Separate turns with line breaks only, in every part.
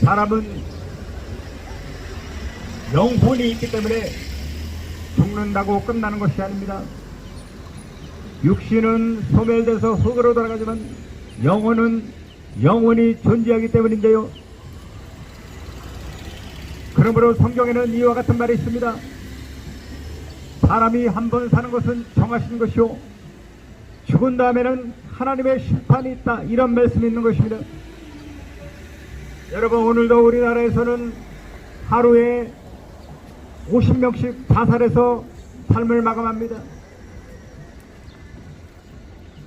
사람은 영혼이 있기 때문에 죽는다고 끝나는 것이 아닙니다. 육신은 소멸돼서 흙으로 돌아가지만 영혼은 영원히 존재하기 때문인데요. 그러므로 성경에는 이와 같은 말이 있습니다. 사람이 한 번 사는 것은 정하신 것이요. 죽은 다음에는 하나님의 심판이 있다. 이런 말씀이 있는 것입니다. 여러분, 오늘도 우리나라에서는 하루에 50명씩 자살해서 삶을 마감합니다.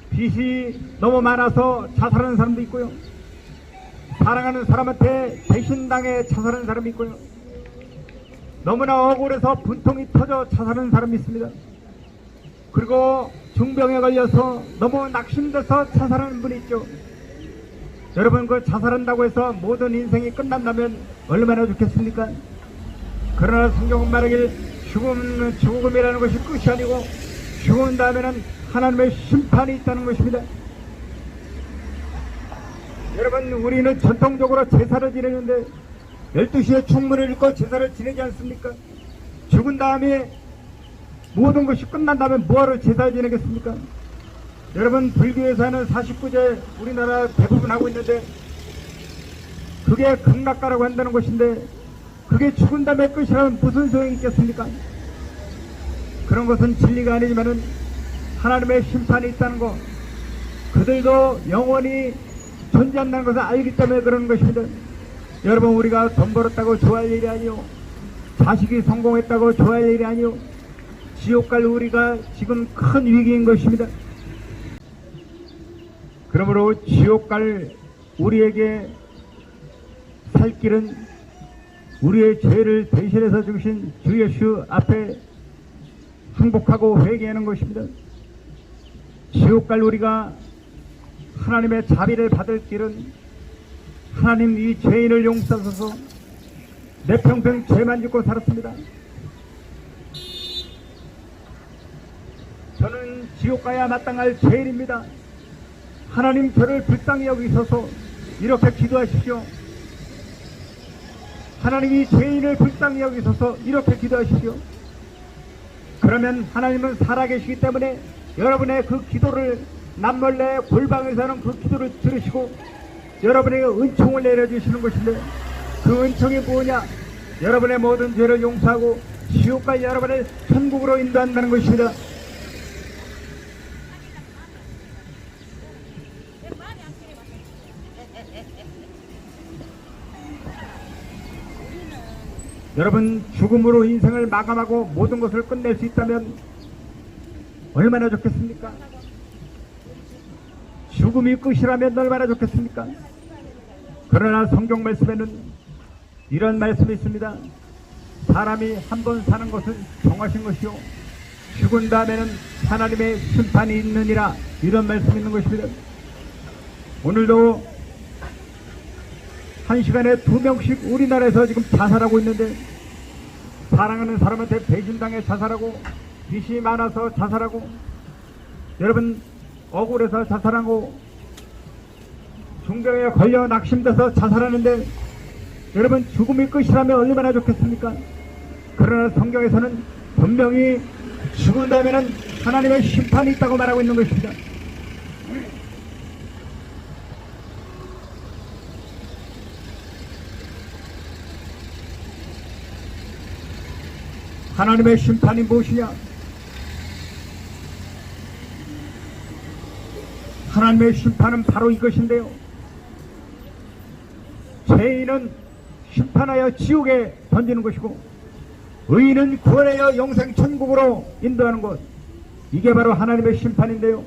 빚이 너무 많아서 자살하는 사람도 있고요. 사랑하는 사람한테 배신당해 자살하는 사람이 있고요. 너무나 억울해서 분통이 터져 자살하는 사람이 있습니다. 그리고 중병에 걸려서 너무 낙심돼서 자살하는 분이 있죠. 여러분 그 자살한다고 해서 모든 인생이 끝난다면 얼마나 좋겠습니까? 그러나 성경은 말하길 죽음은 죽음이라는 것이 끝이 아니고 죽은 다음에는 하나님의 심판이 있다는 것입니다. 여러분 우리는 전통적으로 제사를 지내는데 12시에 충문을 읽고 제사를 지내지 않습니까? 죽은 다음에 모든 것이 끝난 다음에 뭐하러 제사를 지내겠습니까? 여러분 불교에서는 49제 우리나라 대부분 하고 있는데 그게 극락가라고 한다는 것인데 그게 죽은 다음에 끝이라면 무슨 소용이 있겠습니까? 그런 것은 진리가 아니지만은 하나님의 심판이 있다는 것 그들도 영원히 존재한다는 것을 알기 때문에 그러는 것입니다. 여러분 우리가 돈 벌었다고 좋아할 일이 아니요 자식이 성공했다고 좋아할 일이 아니요 지옥 갈 우리가 지금 큰 위기인 것입니다. 그러므로 지옥 갈 우리에게 살 길은 우리의 죄를 대신해서 주신 주 예수 앞에 항복하고 회개하는 것입니다. 지옥 갈 우리가 하나님의 자비를 받을 길은 하나님 이 죄인을 용서하소서 내 평생 죄만 짓고 살았습니다. 저는 지옥 가야 마땅할 죄인입니다. 하나님 저를 불쌍히 여기셔서 이렇게 기도하십시오. 하나님이 죄인을 불쌍히 여기셔서 이렇게 기도하십시오. 그러면 하나님은 살아계시기 때문에 여러분의 그 기도를 남몰래 골방에서는 그 기도를 들으시고 여러분에게 은총을 내려주시는 것인데 그 은총이 뭐냐? 여러분의 모든 죄를 용서하고 지옥과 여러분을 천국으로 인도한다는 것입니다. 여러분 죽음으로 인생을 마감하고 모든 것을 끝낼 수 있다면 얼마나 좋겠습니까? 죽음이 끝이라면 얼마나 좋겠습니까? 그러나 성경 말씀에는 이런 말씀이 있습니다. 사람이 한 번 사는 것은 정하신 것이요. 죽은 다음에는 하나님의 심판이 있느니라 이런 말씀이 있는 것입니다. 오늘도 한 시간에 두 명씩 우리나라에서 지금 자살하고 있는데 사랑하는 사람한테 배신당해 자살하고 빚이 많아서 자살하고 여러분 억울해서 자살하고 중병에 걸려 낙심돼서 자살하는데 여러분 죽음이 끝이라면 얼마나 좋겠습니까? 그러나 성경에서는 분명히 죽은 다음에는 하나님의 심판이 있다고 말하고 있는 것입니다. 하나님의 심판이 무엇이냐? 하나님의 심판은 바로 이것인데요. 죄인은 심판하여 지옥에 던지는 것이고 의인은 구원하여 영생 천국으로 인도하는 것. 이게 바로 하나님의 심판인데요.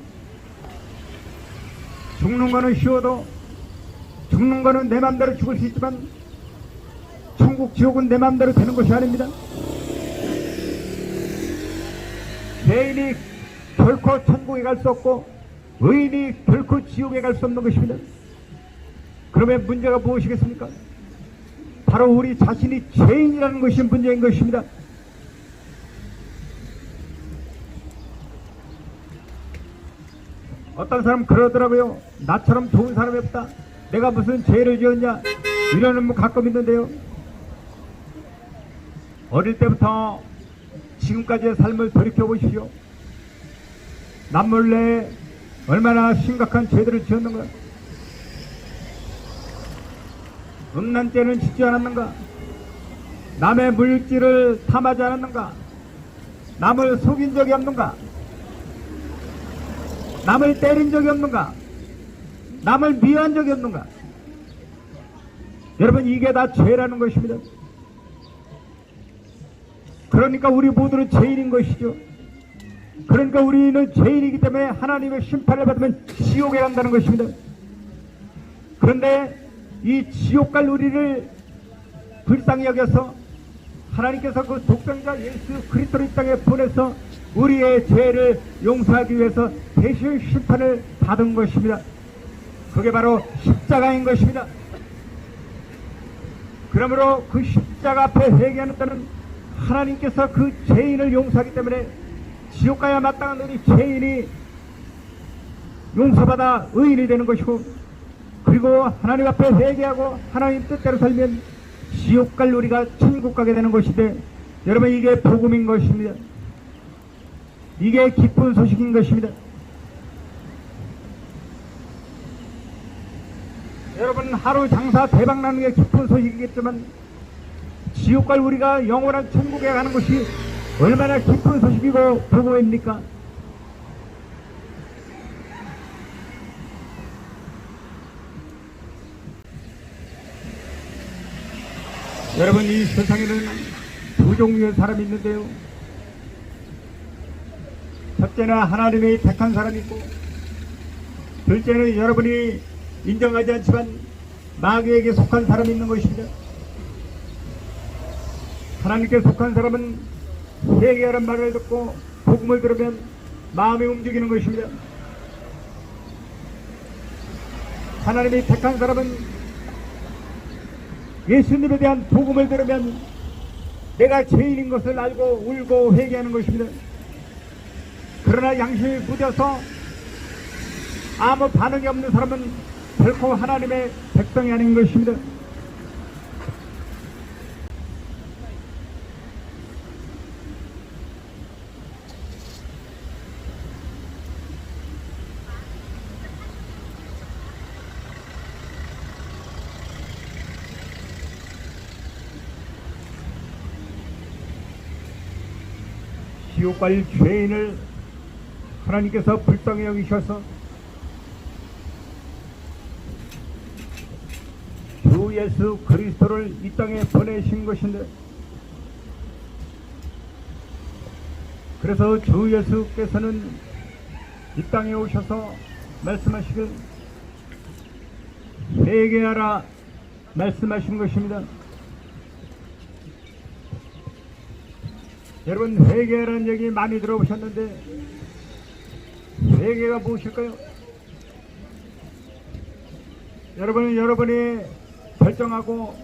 죽는 거는 쉬워도 죽는 거는 내 맘대로 죽을 수 있지만 천국 지옥은 내 맘대로 되는 것이 아닙니다. 죄인이 결코 천국에 갈 수 없고 의인이 결코 지옥에 갈 수 없는 것입니다. 그러면 문제가 무엇이겠습니까? 바로 우리 자신이 죄인이라는 것이 문제인 것입니다. 어떤 사람 그러더라고요. 나처럼 좋은 사람이 없다. 내가 무슨 죄를 지었냐? 이런 뭐 가끔 있는데요. 어릴 때부터 지금까지의 삶을 돌이켜 보십시오. 남몰래 얼마나 심각한 죄들을 지었는가? 음란죄는 짓지 않았는가? 남의 물질을 탐하지 않았는가? 남을 속인 적이 없는가? 남을 때린 적이 없는가? 남을 미워한 적이 없는가? 여러분 이게 다 죄라는 것입니다. 그러니까 우리 모두는 죄인인 것이죠. 그러니까 우리는 죄인이기 때문에 하나님의 심판을 받으면 지옥에 간다는 것입니다. 그런데 이 지옥 갈 우리를 불쌍히 여겨서 하나님께서 그 독생자 예수 그리스도를 이 땅에 보내서 우리의 죄를 용서하기 위해서 대신 심판을 받은 것입니다. 그게 바로 십자가인 것입니다. 그러므로 그 십자가 앞에 회개하는 때는 하나님께서 그 죄인을 용서하기 때문에 지옥 가야 마땅한 우리 죄인이 용서받아 의인이 되는 것이고 그리고 하나님 앞에 회개하고 하나님 뜻대로 살면 지옥 갈 우리가 천국 가게 되는 것인데 여러분 이게 복음인 것입니다. 이게 기쁜 소식인 것입니다. 여러분 하루 장사 대박 나는 게 기쁜 소식이겠지만 지옥 갈 우리가 영원한 천국에 가는 것이 얼마나 기쁜 소식이고 복음입니까? 여러분 이 세상에는 두 종류의 사람이 있는데요. 첫째는 하나님의 택한 사람이 있고 둘째는 여러분이 인정하지 않지만 마귀에게 속한 사람이 있는 것입니다. 하나님께 속한 사람은 회개하는 말을 듣고 복음을 들으면 마음이 움직이는 것입니다. 하나님이 택한 사람은 예수님에 대한 복음을 들으면 내가 죄인인 것을 알고 울고 회개하는 것입니다. 그러나 양심이 무뎌서 아무 반응이 없는 사람은 결코 하나님의 백성이 아닌 것입니다. 지옥 갈 죄인을 하나님께서 불쌍히 여기셔서 주 예수 그리스도를 이 땅에 보내신 것인데 그래서 주 예수께서는 이 땅에 오셔서 말씀하시길 회개하라 말씀하신 것입니다. 여러분 회개라는 얘기 많이 들어보셨는데 회개가 무엇일까요? 여러분은 여러분이 결정하고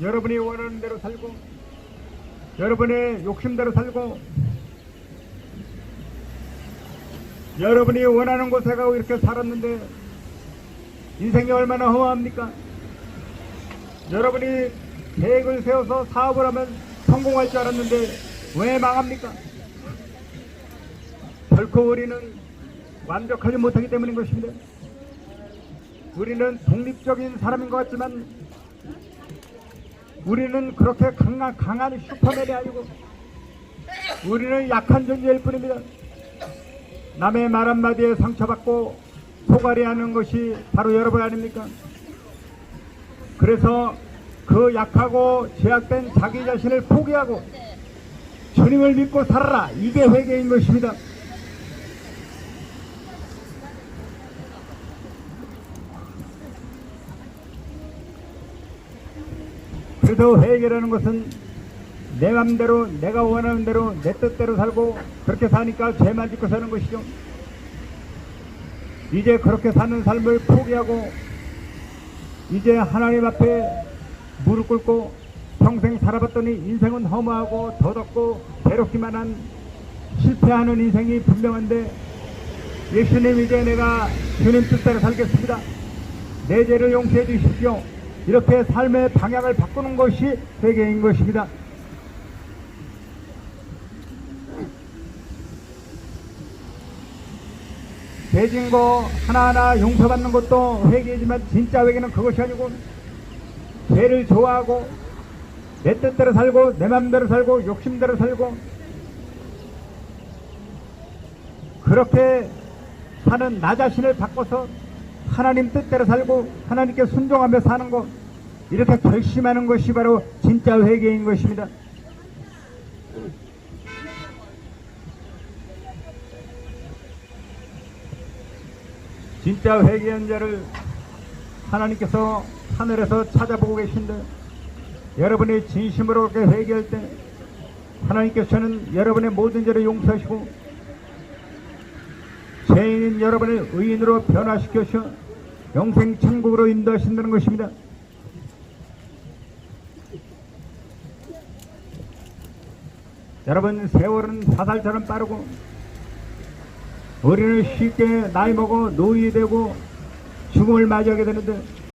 여러분이 원하는 대로 살고 여러분의 욕심대로 살고 여러분이 원하는 곳에 가고 이렇게 살았는데 인생이 얼마나 허무합니까? 여러분이 계획을 세워서 사업을 하면 성공할 줄 알았는데 왜 망합니까? 결코 우리는 완벽하지 못하기 때문인 것입니다. 우리는 독립적인 사람인 것 같지만 우리는 그렇게 강한, 강한 슈퍼맨이 아니고 우리는 약한 존재일 뿐입니다. 남의 말 한마디에 상처받고 포괄이 하는 것이 바로 여러분 아닙니까? 그래서 그 약하고 제약된 자기 자신을 포기하고 주님을 믿고 살아라. 이게 회개인 것입니다. 그래서 회개라는 것은 내 맘대로 내가 원하는 대로 내 뜻대로 살고 그렇게 사니까 죄만 짓고 사는 것이죠. 이제 그렇게 사는 삶을 포기하고 이제 하나님 앞에 무릎 꿇고 살아봤더니 인생은 허무하고 더덥고 괴롭기만 한 실패하는 인생이 분명한데 예수님 이제 내가 주님 뜻대로 살겠습니다. 내 죄를 용서해 주십시오. 이렇게 삶의 방향을 바꾸는 것이 회개인 것입니다. 죄진 거 하나하나 용서받는 것도 회개지만 진짜 회개는 그것이 아니고 죄를 좋아하고 내 뜻대로 살고 내 맘대로 살고 욕심대로 살고 그렇게 사는 나 자신을 바꿔서 하나님 뜻대로 살고 하나님께 순종하며 사는 것 이렇게 결심하는 것이 바로 진짜 회개인 것입니다. 진짜 회개한 자를 하나님께서 하늘에서 찾아보고 계신데 여러분이 진심으로 그렇게 회개할 때 하나님께서는 여러분의 모든 죄를 용서하시고 죄인인 여러분을 의인으로 변화시켜서 영생 천국으로 인도하신다는 것입니다. 여러분 세월은 사살처럼 빠르고 우리는 쉽게 나이 먹어 노인이 되고 죽음을 맞이하게 되는데